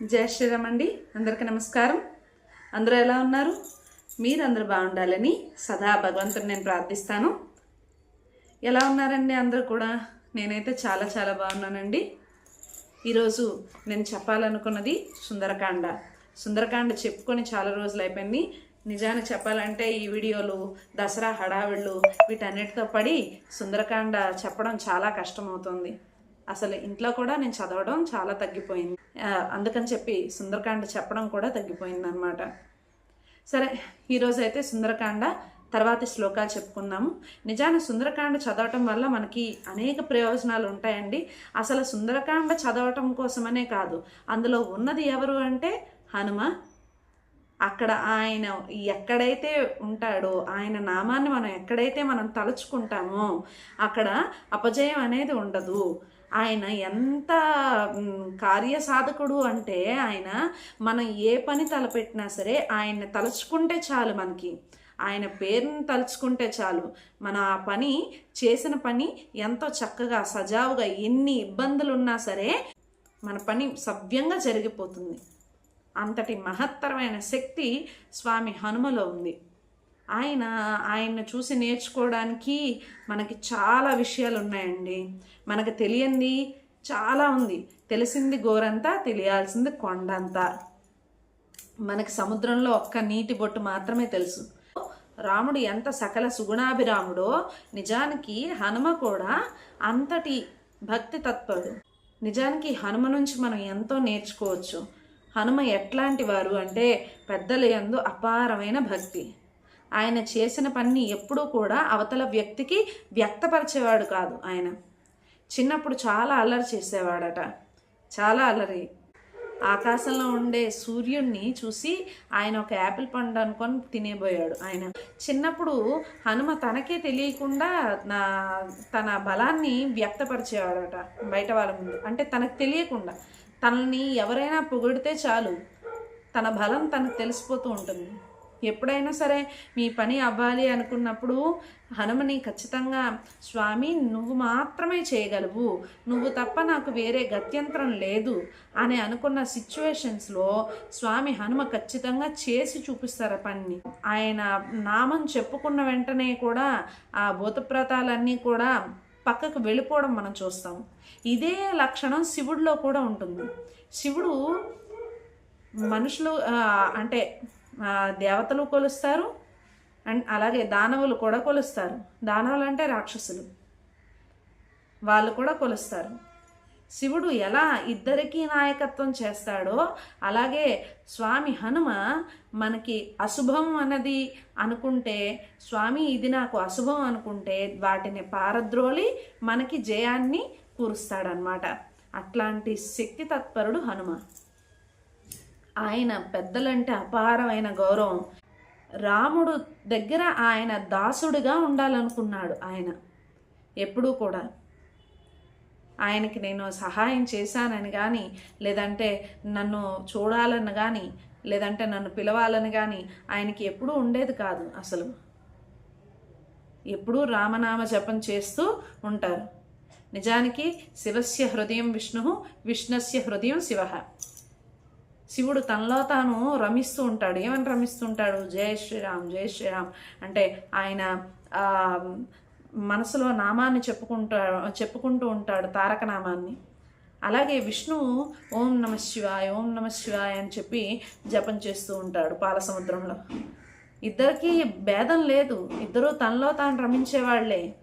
జయ శ్రీరామ్ అండి. అందరికీ నమస్కారం. అందరూ ఎలా ఉన్నారు? మీరు బాగుండాలని సదా భగవంతుని నేను ప్రార్థిస్తాను. ఎలా ఉన్నారండి అందరూ కూడా? నేనైతే చాలా చాలా బాగున్నానండి. ఈరోజు నేను చెప్పాలనుకున్నది సుందరకాండ. సుందరకాండ చెప్పుకొని చాలా రోజులు అయిపోయింది. నిజానికి చెప్పాలంటే ఈ వీడియోలు దసరా హడావిళ్ళు వీటన్నిటితో పడి సుందరకాండ చెప్పడం చాలా కష్టమవుతుంది. అసలు ఇంట్లో కూడా నేను చదవడం చాలా తగ్గిపోయింది. అందుకని చెప్పి సుందరకాండ చెప్పడం కూడా తగ్గిపోయింది అనమాట సరే ఈరోజు అయితే సుందరకాండ తర్వాత శ్లోకాలు చెప్పుకుందాము. నిజాన సుందరకాండ చదవటం వల్ల మనకి అనేక ప్రయోజనాలు ఉంటాయండి. అసలు సుందరకాండ చదవటం కోసమనే కాదు అందులో ఉన్నది ఎవరు అంటే హనుమ. అక్కడ ఆయన ఎక్కడైతే ఉంటాడో ఆయన నామాన్ని మనం ఎక్కడైతే మనం తలుచుకుంటామో అక్కడ అపజయం అనేది ఉండదు. ఆయన ఎంత కార్యసాధకుడు అంటే ఆయన మనం ఏ పని తలపెట్టినా సరే ఆయన్ని తలుచుకుంటే చాలు మనకి. ఆయన పేరుని తలుచుకుంటే చాలు. మన ఆ పని చేసిన పని ఎంతో చక్కగా సజావుగా ఎన్ని ఇబ్బందులు ఉన్నా సరే మన పని సవ్యంగా జరిగిపోతుంది. అంతటి మహత్తరమైన శక్తి స్వామి హనుమలో ఉంది. ఆయన ఆయన్ని చూసి నేర్చుకోవడానికి మనకి చాలా విషయాలు ఉన్నాయండి మనకు తెలియంది చాలా ఉంది. తెలిసింది గోరంతా తెలియాల్సింది కొండంతా. మనకి సముద్రంలో ఒక్క నీటి బొట్టు మాత్రమే తెలుసు. రాముడు ఎంత సకల సుగుణాభిరాముడో నిజానికి హనుమ కూడా అంతటి భక్తి తత్పరుడు. నిజానికి హనుమ నుంచి మనం ఎంతో నేర్చుకోవచ్చు. హనుమ ఎట్లాంటి వారు అంటే పెద్దల ఎందు అపారమైన భక్తి. ఆయన చేసిన పని ఎప్పుడూ కూడా అవతల వ్యక్తికి వ్యక్తపరిచేవాడు కాదు ఆయన. చిన్నప్పుడు చాలా అల్లరి చేసేవాడట. చాలా అల్లరి. ఆకాశంలో ఉండే సూర్యుడిని చూసి ఆయన ఒక యాపిల్ పండు అనుకొని తినేబోయాడు ఆయన. చిన్నప్పుడు హనుమ తనకే తెలియకుండా నా తన బలాన్ని వ్యక్తపరిచేవాడట బయట వాళ్ళ ముందు. అంటే తనకు తెలియకుండా. తనని ఎవరైనా పొగిడితే చాలు. తన బలం తనకు తెలిసిపోతూ ఉంటుంది. ఎప్పుడైనా సరే మీ పని అవ్వాలి అనుకున్నప్పుడు హనుమని ఖచ్చితంగా స్వామి నువ్వు మాత్రమే చేయగలవు. నువ్వు తప్ప నాకు వేరే గత్యంతరం లేదు అని అనుకున్న సిచ్యువేషన్స్లో స్వామి హనుమ ఖచ్చితంగా చేసి చూపిస్తారు పనిని. ఆయన నామం చెప్పుకున్న వెంటనే కూడా ఆ భూతప్రతాలన్నీ కూడా పక్కకు వెళ్ళిపోవడం మనం చూస్తాం. ఇదే లక్షణం శివుడిలో కూడా ఉంటుంది. శివుడు మనుషులు అంటే దేవతలు కొలుస్తారు అండ్ అలాగే దానవులు కూడా కొలుస్తారు. దానవులు అంటే రాక్షసులు. వాళ్ళు కూడా కొలుస్తారు. శివుడు ఎలా ఇద్దరికీ నాయకత్వం చేస్తాడో అలాగే స్వామి హనుమ మనకి అశుభం అన్నది అనుకుంటే స్వామి ఇది నాకు అశుభం అనుకుంటే వాటిని పారద్రోలి మనకి జయాన్ని కూరుస్తాడనమాట అట్లాంటి శక్తి తత్పరుడు హనుమ. ఆయన పెద్దలంటే అపారమైన గౌరవం. రాముడు దగ్గర ఆయన దాసుడిగా ఉండాలనుకున్నాడు ఆయన. ఎప్పుడూ కూడా. ఆయనకి నేను సహాయం చేశానని కానీ లేదంటే నన్ను చూడాలని కానీ లేదంటే నన్ను పిలవాలని కానీ ఆయనకి ఎప్పుడూ ఉండేది కాదు అసలు. ఎప్పుడూ రామనామ జపం చేస్తూ ఉంటారు. నిజానికి శివస్య హృదయం విష్ణు విష్ణుస్య హృదయం శివ. శివుడు తనలో తాను రమిస్తూ ఉంటాడు. ఏమని రమిస్తూ ఉంటాడు జయ శ్రీరామ్ జయ శ్రీరామ్. అంటే ఆయన మనసులో నామాన్ని చెప్పుకుంటా చెప్పుకుంటూ ఉంటాడు తారక నామాన్ని అలాగే విష్ణువు ఓం నమ శివాయ ఓం నమ శివాయ అని చెప్పి జపం చేస్తూ ఉంటాడు పాల సముద్రంలో భేదం లేదు. ఇద్దరూ తనలో తాను రమించేవాళ్ళే.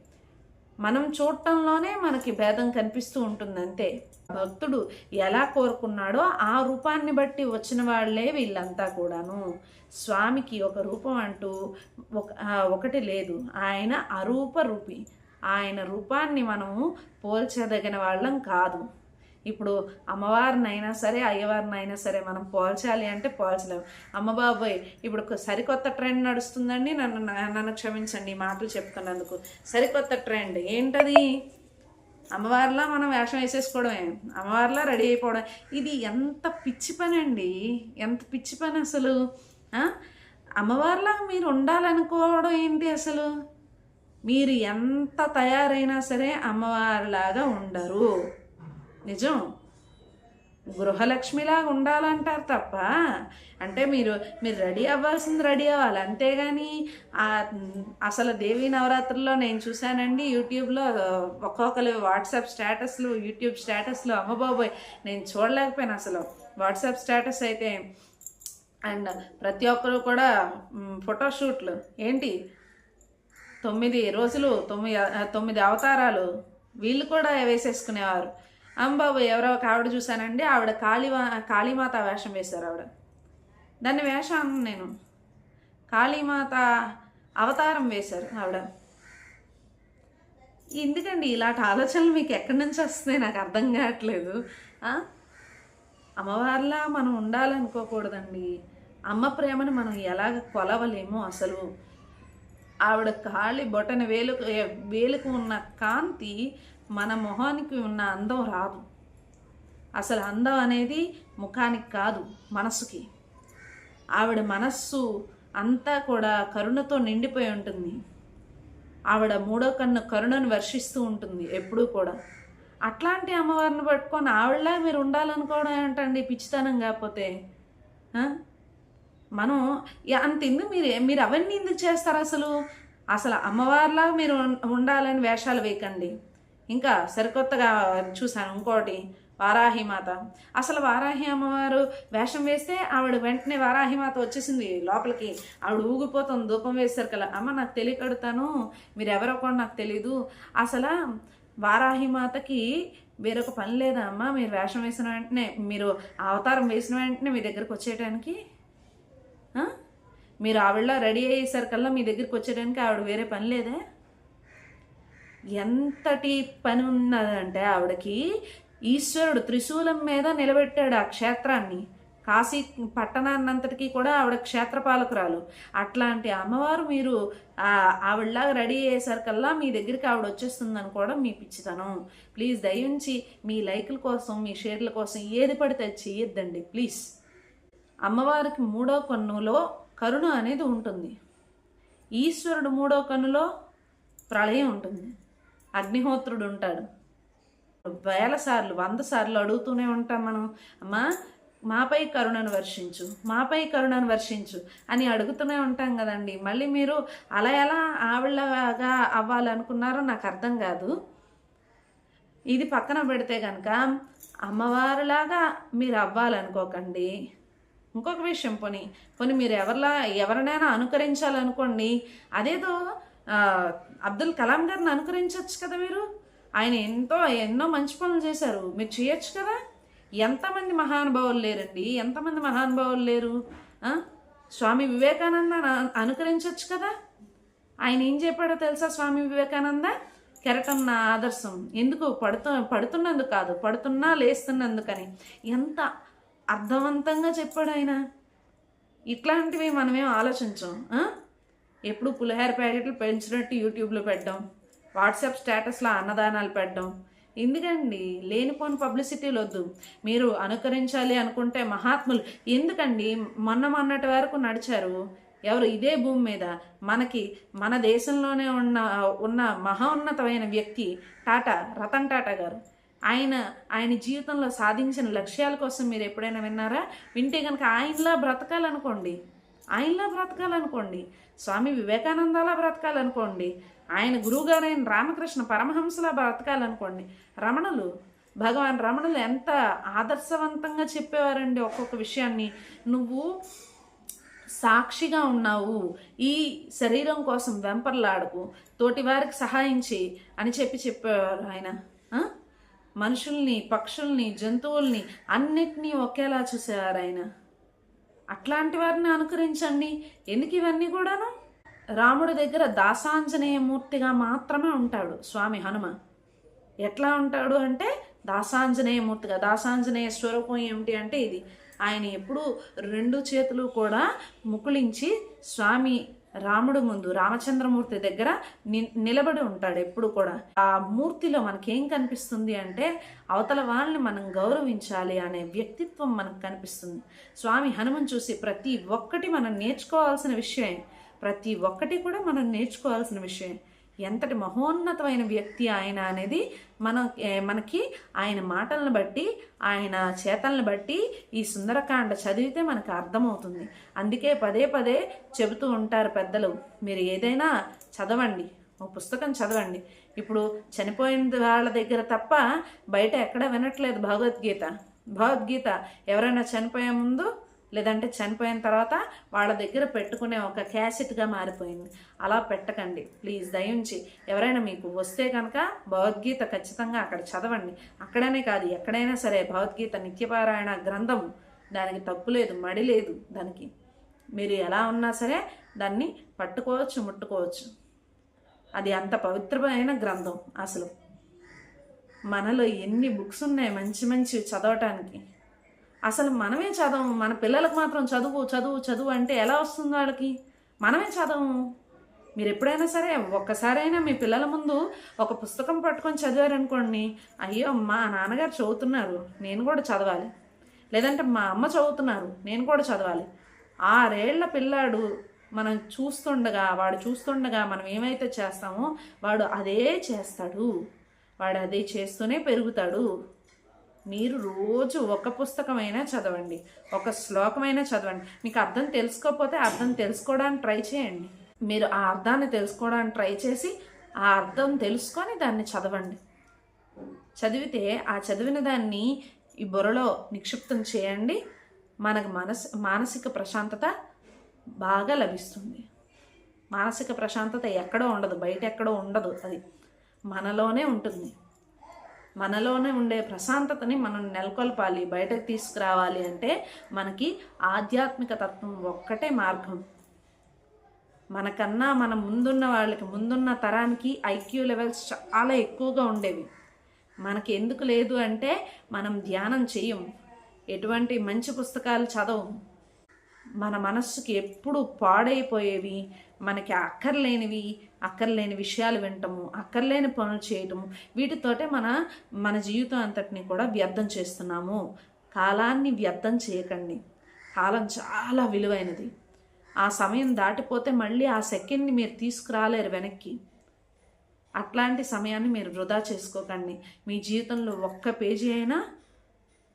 మనం చూడటంలోనే మనకి భేదం కనిపిస్తూ ఉంటుంది అంతే. భక్తుడు ఎలా కోరుకున్నాడో ఆ రూపాన్ని బట్టి వచ్చిన వాళ్ళే వీళ్ళంతా కూడాను. స్వామికి ఒక రూపం అంటూ ఒక ఒకటి లేదు. ఆయన అరూప రూపి. ఆయన రూపాన్ని మనము పోల్చదగిన వాళ్ళం కాదు. ఇప్పుడు అమ్మవారినైనా సరే అయ్యవారినైనా సరే మనం పోల్చాలి అంటే పోల్చలేము అమ్మ బాబోయ్ ఇప్పుడు సరికొత్త ట్రెండ్ నడుస్తుందండి నన్ను నన్ను క్షమించండి ఈ మాటలు చెప్తున్నందుకు. సరికొత్త ట్రెండ్ ఏంటది? అమ్మవారిలా మనం వేషం వేసేసుకోవడమే. అమ్మవారిలా రెడీ అయిపోవడం. ఇది ఎంత పిచ్చి పని అండి ఎంత పిచ్చి పని అసలు? అమ్మవారిలా మీరు ఉండాలనుకోవడం ఏంటి అసలు? మీరు ఎంత తయారైనా సరే అమ్మవారిలాగా ఉండరు. నిజం. గృహలక్ష్మిలాగా ఉండాలంటారు తప్ప అంటే మీరు మీరు రెడీ అవ్వాల్సింది రెడీ అవ్వాలి. అంతేగాని అసలు దేవీ నవరాత్రుల్లో నేను చూశానండి యూట్యూబ్లో ఒక్కొక్కరు వాట్సాప్ స్టేటస్లు యూట్యూబ్ స్టేటస్లు. అమ్మబాబోయ్ నేను చూడలేకపోయాను అసలు. వాట్సాప్ స్టేటస్ అయితే అండ్ ప్రతి ఒక్కరు కూడా ఫోటోషూట్లు. ఏంటి? తొమ్మిది రోజులు తొమ్మిది తొమ్మిది అవతారాలు. వీళ్ళు కూడా వేసేసుకునేవారు. అంబాబు ఎవరో ఒక ఆవిడ చూశానండి. ఆవిడ కాళీమా కాళీమాత వేషం వేశారు ఆవిడ. దాన్ని వేషం అన్నాను నేను కాళీమాత అవతారం వేశారు ఆవిడ. ఎందుకండి ఇలాంటి ఆలోచనలు మీకు ఎక్కడి నుంచి వస్తున్నాయి? నాకు అర్థం కావట్లేదు. అమ్మవారిలా మనం ఉండాలనుకోకూడదండి. అమ్మ ప్రేమను మనం ఎలాగ కొలవలేమో అసలు. ఆవిడ కాళి బొటన వేలుకు వేలుకు ఉన్న కాంతి మన మొహానికి ఉన్న అందం రాదు. అసలు అందం అనేది ముఖానికి కాదు మనస్సుకి. ఆవిడ మనస్సు అంతా కూడా కరుణతో నిండిపోయి ఉంటుంది. ఆవిడ మూడో కన్ను కరుణను వర్షిస్తూ ఉంటుంది ఎప్పుడూ కూడా. అట్లాంటి అమ్మవారిని పట్టుకొని ఆవిడలా మీరు ఉండాలనుకోవడం ఏంటండి? పిచ్చితనం కాకపోతే మనం అంత ఎందుకు మీరు మీరు అవన్నీ ఎందుకు చేస్తారు అసలు? అసలు అమ్మవారిలా మీరు ఉండాలని వేషాలు వేయకండి. ఇంకా సరికొత్తగా చూశాను ఇంకోటి వారాహిమాత. అసలు వారాహి అమ్మవారు వేషం వేస్తే ఆవిడ వెంటనే వారాహిమాత వచ్చేసింది లోపలికి. ఆవిడ ఊగిపోతుంది ధూపం వేస్తారు కదా. అమ్మ నాకు తెలియకడుతాను. మీరు ఎవరో కూడా నాకు తెలీదు. అసలు వారాహిమాతకి వేరొక పని లేదా అమ్మ? మీరు వేషం వేసిన వెంటనే మీరు అవతారం వేసిన వెంటనే మీ దగ్గరకు వచ్చేయడానికి మీరు ఆవిడలా రెడీ అయ్యేసరికల్లా మీ దగ్గరికి వచ్చేయడానికి ఆవిడ వేరే పని లేదే? ఎంతటి పని ఉన్నదంటే ఆవిడకి ఈశ్వరుడు త్రిశూలం మీద నిలబెట్టాడు ఆ క్షేత్రాన్ని. కాశీ పట్టణాన్నంతటికీ కూడా ఆవిడ క్షేత్రపాలకురాలు. అట్లాంటి అమ్మవారు మీరు ఆవిడలాగా రెడీ అయ్యేసరికల్లా మీ దగ్గరికి ఆవిడ వచ్చేస్తుంది అనుకోవడం మీ పిచ్చితనం. ప్లీజ్ దయించి మీ లైకుల కోసం మీ షేర్ల కోసం ఏది పడితే చేయొద్దండి చెయ్యొద్దండి ప్లీజ్. అమ్మవారికి మూడో కన్నులో కరుణ అనేది ఉంటుంది. ఈశ్వరుడు మూడో కన్నులో ప్రళయం ఉంటుంది. అగ్నిహోత్రుడు ఉంటాడు వేల సార్లు వంద సార్లు అడుగుతూనే ఉంటాం మనం. అమ్మా మాపై కరుణను వర్షించు మాపై కరుణను వర్షించు అని అడుగుతూనే ఉంటాం కదండి. మళ్ళీ మీరు అలా ఎలా ఆవిడలాగా అవ్వాలనుకున్నారో నాకు అర్థం కాదు. ఇది పక్కన పెడితే కనుక అమ్మవారిలాగా మీరు అవ్వాలనుకోకండి. ఇంకొక విషయం పోనీ. పోనీ మీరు ఎవరిలా ఎవరినైనా అనుకరించాలనుకోండి. అదేదో అబ్దుల్ కలాం గారిని అనుకరించవచ్చు కదా మీరు? ఆయన ఎంతో ఎన్నో మంచి పనులు చేశారు. మీరు చేయొచ్చు కదా? ఎంతమంది మహానుభావులు లేరండి? ఎంతమంది మహానుభావులు లేరు? స్వామి వివేకానంద అనుకరించవచ్చు కదా? ఆయన ఏం చెప్పాడో తెలుసా స్వామి వివేకానంద? కెరటం నా ఆదర్శం. ఎందుకు? పడుతు పడుతున్నందుకు కాదు. పడుతున్నా లేస్తున్నందుకని. ఎంత అర్థవంతంగా చెప్పాడు ఆయన. ఇట్లాంటివి మనమేం ఆలోచించం ఎప్పుడు పులిహోర ప్యాకెట్లు పెంచినట్టు యూట్యూబ్లో పెట్టడం వాట్సాప్ స్టేటస్లో అన్నదానాలు పెట్టడం. ఎందుకండి? లేనిపోని పబ్లిసిటీలు వద్దు. మీరు అనుకరించాలి అనుకుంటే మహాత్ములు. ఎందుకండి? మొన్న మొన్నటి వరకు నడిచారు ఎవరు? ఇదే భూమి మీద. మనకి మన దేశంలోనే ఉన్న ఉన్న మహోన్నతమైన వ్యక్తి టాటా రతన్ టాటా గారు. ఆయన ఆయన జీవితంలో సాధించిన లక్ష్యాల కోసం మీరు ఎప్పుడైనా విన్నారా? వింటే కనుక ఆయనలా బ్రతకాలనుకోండి. ఆయనలా బ్రతకాలనుకోండి. స్వామి వివేకానందలా బ్రతకాలనుకోండి. ఆయన గురువుగారైన రామకృష్ణ పరమహంసలా బ్రతకాలనుకోండి. రమణులు భగవాన్ రమణులు ఎంత ఆదర్శవంతంగా చెప్పేవారండి ఒక్కొక్క విషయాన్ని. నువ్వు సాక్షిగా ఉన్నావు. ఈ శరీరం కోసం వెంపర్లాడకు. తోటి వారికి సహాయించి అని చెప్పి చెప్పేవారు ఆయన. మనుషుల్ని పక్షుల్ని జంతువుల్ని అన్నిటినీ ఒకేలా చూసేవారు ఆయన. అట్లాంటి వారిని అనుకరించండి. ఎందుకు ఇవన్నీ కూడాను? రాముడి దగ్గర దాసాంజనేయ మూర్తిగా మాత్రమే ఉంటాడు స్వామి హనుమ. ఎట్లా ఉంటాడు అంటే దాసాంజనేయ మూర్తిగా. దాసాంజనేయ స్వరూపం ఏమిటి అంటే ఇది. ఆయన ఎప్పుడు రెండు చేతులు కూడా ముకుళించి స్వామి రాముడు ముందు రామచంద్రమూర్తి దగ్గర ని నిలబడి ఉంటాడు ఎప్పుడు కూడా. ఆ మూర్తిలో మనకేం కనిపిస్తుంది అంటే అవతల వాళ్ళని మనం గౌరవించాలి అనే వ్యక్తిత్వం మనకు కనిపిస్తుంది. స్వామి హనుమన్ చూసి ప్రతి ఒక్కటి మనం నేర్చుకోవాల్సిన విషయం ప్రతి ఒక్కటి కూడా మనం నేర్చుకోవాల్సిన విషయం ఎంతటి మహోన్నతమైన వ్యక్తి ఆయన అనేది మన మనకి ఆయన మాటలను బట్టి ఆయన చేతలను బట్టి ఈ సుందరకాండ చదివితే మనకు అర్థమవుతుంది. అందుకే పదే పదే చెబుతూ ఉంటారు పెద్దలు మీరు ఏదైనా చదవండి ఒక పుస్తకం చదవండి. ఇప్పుడు చనిపోయిన వాళ్ళ దగ్గర తప్ప బయట ఎక్కడ వినట్లేదు భగవద్గీత. భగవద్గీత ఎవరైనా చనిపోయే ముందు లేదంటే చనిపోయిన తర్వాత వాళ్ళ దగ్గర పెట్టుకునే ఒక క్యాసెట్గా మారిపోయింది. అలా పెట్టకండి. ప్లీజ్ దయించి. ఎవరైనా మీకు వస్తే కనుక భగవద్గీత ఖచ్చితంగా అక్కడ చదవండి. అక్కడనే కాదు ఎక్కడైనా సరే భగవద్గీత నిత్యపారాయణ గ్రంథం. దానికి తప్పు లేదు మడి లేదు దానికి. మీరు ఎలా ఉన్నా సరే దాన్ని పట్టుకోవచ్చు ముట్టుకోవచ్చు. అది అంత పవిత్రమైన గ్రంథం అసలు. మనలో ఎన్ని బుక్స్ ఉన్నాయి మంచి మంచి చదవటానికి? అసలు మనమే చదవము మన పిల్లలకు మాత్రం చదువు చదువు చదువు అంటే ఎలా వస్తుంది వాళ్ళకి? మనమే చదవము. మీరు ఎప్పుడైనా సరే ఒక్కసారైనా మీ పిల్లల ముందు ఒక పుస్తకం పట్టుకొని చదివారనుకోండి అయ్యో మా నాన్నగారు చదువుతున్నారు నేను కూడా చదవాలి. లేదంటే మా అమ్మ చదువుతున్నారు నేను కూడా చదవాలి. ఆరేళ్ళ పిల్లాడు మనం చూస్తుండగా వాడు చూస్తుండగా మనం ఏమైతే చేస్తామో వాడు అదే చేస్తాడు. వాడు అదే చేస్తూనే పెరుగుతాడు. మీరు రోజు ఒక పుస్తకమైనా చదవండి ఒక శ్లోకమైనా చదవండి. మీకు అర్థం తెలుసుకోకపోతే అర్థం తెలుసుకోవడానికి ట్రై చేయండి. మీరు ఆ అర్థాన్ని తెలుసుకోవడానికి ట్రై చేసి ఆ అర్థం తెలుసుకొని దాన్ని చదవండి. చదివితే ఆ చదివిన దాన్ని ఈ బుర్రలో నిక్షిప్తం చేయండి. మనకు మనస్ మానసిక ప్రశాంతత బాగా లభిస్తుంది. మానసిక ప్రశాంతత ఎక్కడో ఉండదు బయట ఎక్కడో ఉండదు అది. మనలోనే ఉంటుంది. మనలోనే ఉండే ప్రశాంతతని మనం నెలకొల్పాలి బయటకు తీసుకురావాలి అంటే మనకి ఆధ్యాత్మిక తత్వం ఒక్కటే మార్గం. మనకన్నా మన ముందున్న వాళ్ళకి ముందున్న తరానికి ఐక్యూ లెవెల్స్ చాలా ఎక్కువగా ఉండేవి. మనకి ఎందుకు లేదు అంటే మనం ధ్యానం చేయం. ఎటువంటి మంచి పుస్తకాలు చదవం. మన మనస్సుకి ఎప్పుడు పాడైపోయేవి మనకి అక్కర్లేనివి అక్కర్లేని విషయాలు వింటము అక్కర్లేని పనులు చేయటము వీటితోటే మన మన జీవితం అంతటిని కూడా వ్యర్థం చేస్తున్నాము. కాలాన్ని వ్యర్థం చేయకండి. కాలం చాలా విలువైనది. ఆ సమయం దాటిపోతే మళ్ళీ ఆ సెకండ్ని మీరు తీసుకురాలేరు వెనక్కి. అట్లాంటి సమయాన్ని మీరు వృధా చేసుకోకండి. మీ జీవితంలో ఒక్క పేజీ అయినా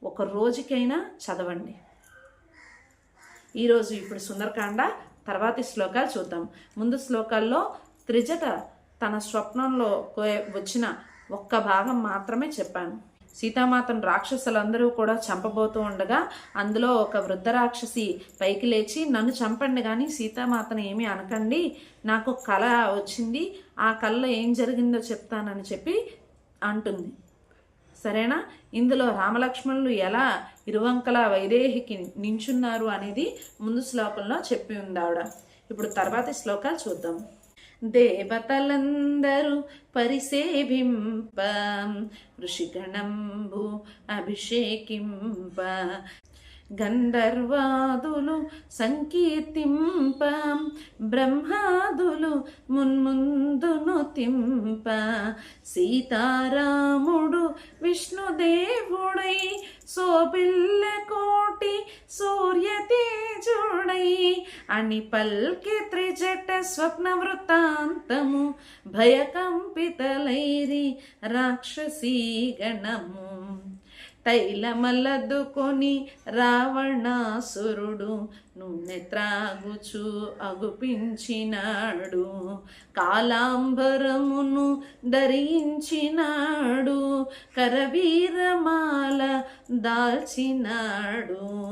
ఒక రోజుకైనా చదవండి. ఈరోజు ఇప్పుడు సుందరకాండ తర్వాతి శ్లోకాలు చూద్దాం. ముందు శ్లోకాల్లో త్రిజట తన స్వప్నంలో వచ్చిన ఒక్క భాగం మాత్రమే చెప్పాను. సీతామాతను రాక్షసులందరూ కూడా చంపబోతూ ఉండగా అందులో ఒక వృద్ధ రాక్షసి పైకి లేచి నన్ను చంపండి కానీ సీతామాతను ఏమీ అనకండి నాకు కళ వచ్చింది ఆ కళలో ఏం జరిగిందో చెప్తానని చెప్పి అంటుంది. సరేనా? ఇందులో రామలక్ష్మణులు ఎలా ఇరువంకల వైదేహికి నించున్నారు అనేది ముందు శ్లోకంలో చెప్పి ఉంది ఆవిడ ఇప్పుడు తర్వాతి శ్లోకాలు చూద్దాం. దేవతలందరూ పరిసేవింప ఋషిగణంబు అభిషేకింప. గంధర్వాదులు సంకీర్తింప బ్రహ్మాదులు మున్ముందును తింప. సీతారాముడు విష్ణుదేవుడై సోబిల్ల కోటి సూర్య తేజుడై అని పల్కి త్రిజట స్వప్న వృత్తాంతము భయకంపితలైరి రాక్షసీ గణము తైలమల్లదుకొని రావణాసురుడు నూనె త్రాగుచు అగుపించినాడు. కాలాంబరమును ధరించినాడు. కరవీరమాల దాల్చినాడు.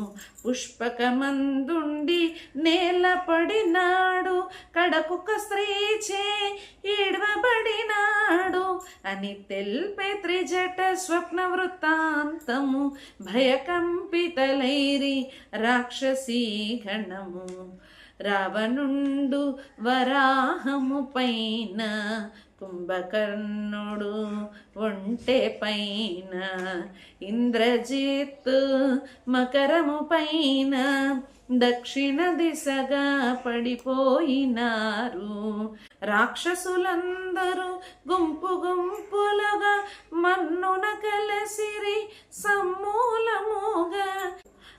పుష్పకమందుండి నేలపడినాడు. కడకుక స్త్రీచే ఈడ్వబడినాడు. అని తెల్పే త్రిజట స్వప్న వృత్తాంతము భయకంపితలైరి రాక్షసీ గణము రావణుండు వరాహము పైన కుంభకర్ణుడు ఒంటె పైన ఇంద్రజిత్ మకరము పైన దక్షిణ దిశగా పడిపోయినారు. రాక్షసులందరూ గుంపు గుంపులుగా మన్నున కలసిరి సమ్మూలముగా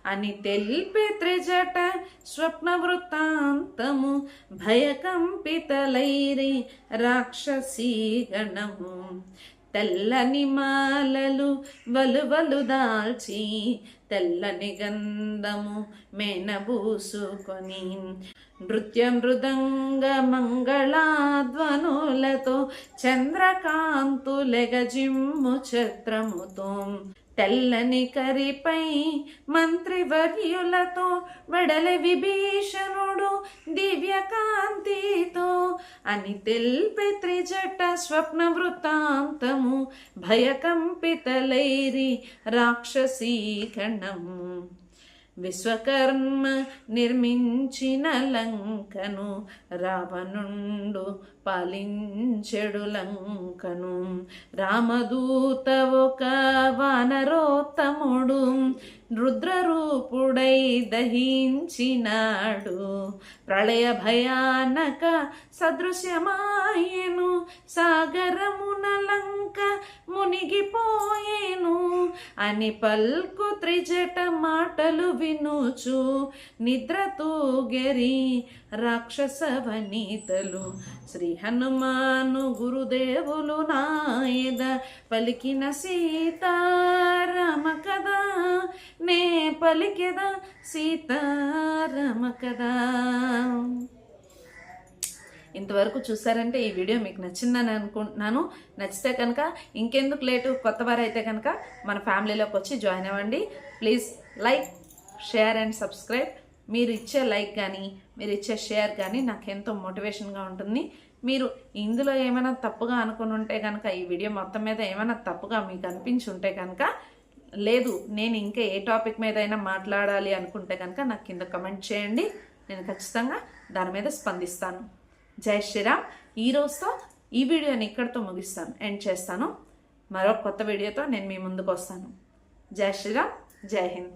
అని తెలిపే త్రిజట స్వప్న వృత్తాంతము భయకంపితలైరి రాక్షసీగణము. తెల్లని మాలలు వలువలు దాల్చి తెల్లని గంధము మేనబూసుకొని నృత్య మృదంగ మంగళాధ్వనులతో చంద్రకాంతులెగజిమ్ము ఛత్రముతో తెల్లని కరిపై మంత్రివర్యులతో వెడల విభీషణుడు దివ్యకాంతితో. అని తెల్పె త్రిజట స్వప్న వృత్తాంతము భయకంపితలైరి రాక్షసీ గణము విశ్వకర్మ నిర్మించిన లంకను రావణుండు పాలించెడు లంకను. రామదూత ఒక వానరోత్తముడు రుద్రరూపుడై దహించినాడు. ప్రళయ భయానక సదృశ్యమాయను సాగరమున లంక మునిగిపోయేను. అని పల్కు త్రిజట మాటలు వినుచు నిద్రతో గెరి రాక్షస వనితలు శ్రీ హనుమాను గురుదేవులు నాయద పలికిన సీతారామ కదా నే పలికెద సీతారామ కదా ఇంతవరకు చూసారంటే ఈ వీడియో మీకు నచ్చిందని అనుకుంటున్నాను. నచ్చితే కనుక ఇంకెందుకు లేటు? కొత్త వారు అయితే కనుక మన ఫ్యామిలీలోకి వచ్చి జాయిన్ అవ్వండి. Please like share and subscribe. మీరు ఇచ్చే లైక్ కానీ మీరు ఇచ్చే షేర్ కానీ నాకు ఎంతో మోటివేషన్గా ఉంటుంది. మీరు ఇందులో ఏమైనా తప్పుగా అనుకుని ఉంటే కనుక ఈ వీడియో మొత్తం మీద ఏమైనా తప్పుగా మీకు అనిపించి ఉంటే కనుక లేదు నేను ఇంకా ఏ టాపిక్ మీద అయినా మాట్లాడాలి అనుకుంటే కనుక నాకు కింద కమెంట్ చేయండి. నేను ఖచ్చితంగా దాని మీద స్పందిస్తాను. జై శ్రీరామ్. ఈ రోజుతో ఈ వీడియోని ఇక్కడితో ముగిస్తాను. ఎండ్ చేస్తాను. మరో కొత్త వీడియోతో నేను మీ ముందుకు వస్తాను. జై శ్రీరామ్. జై హింద్.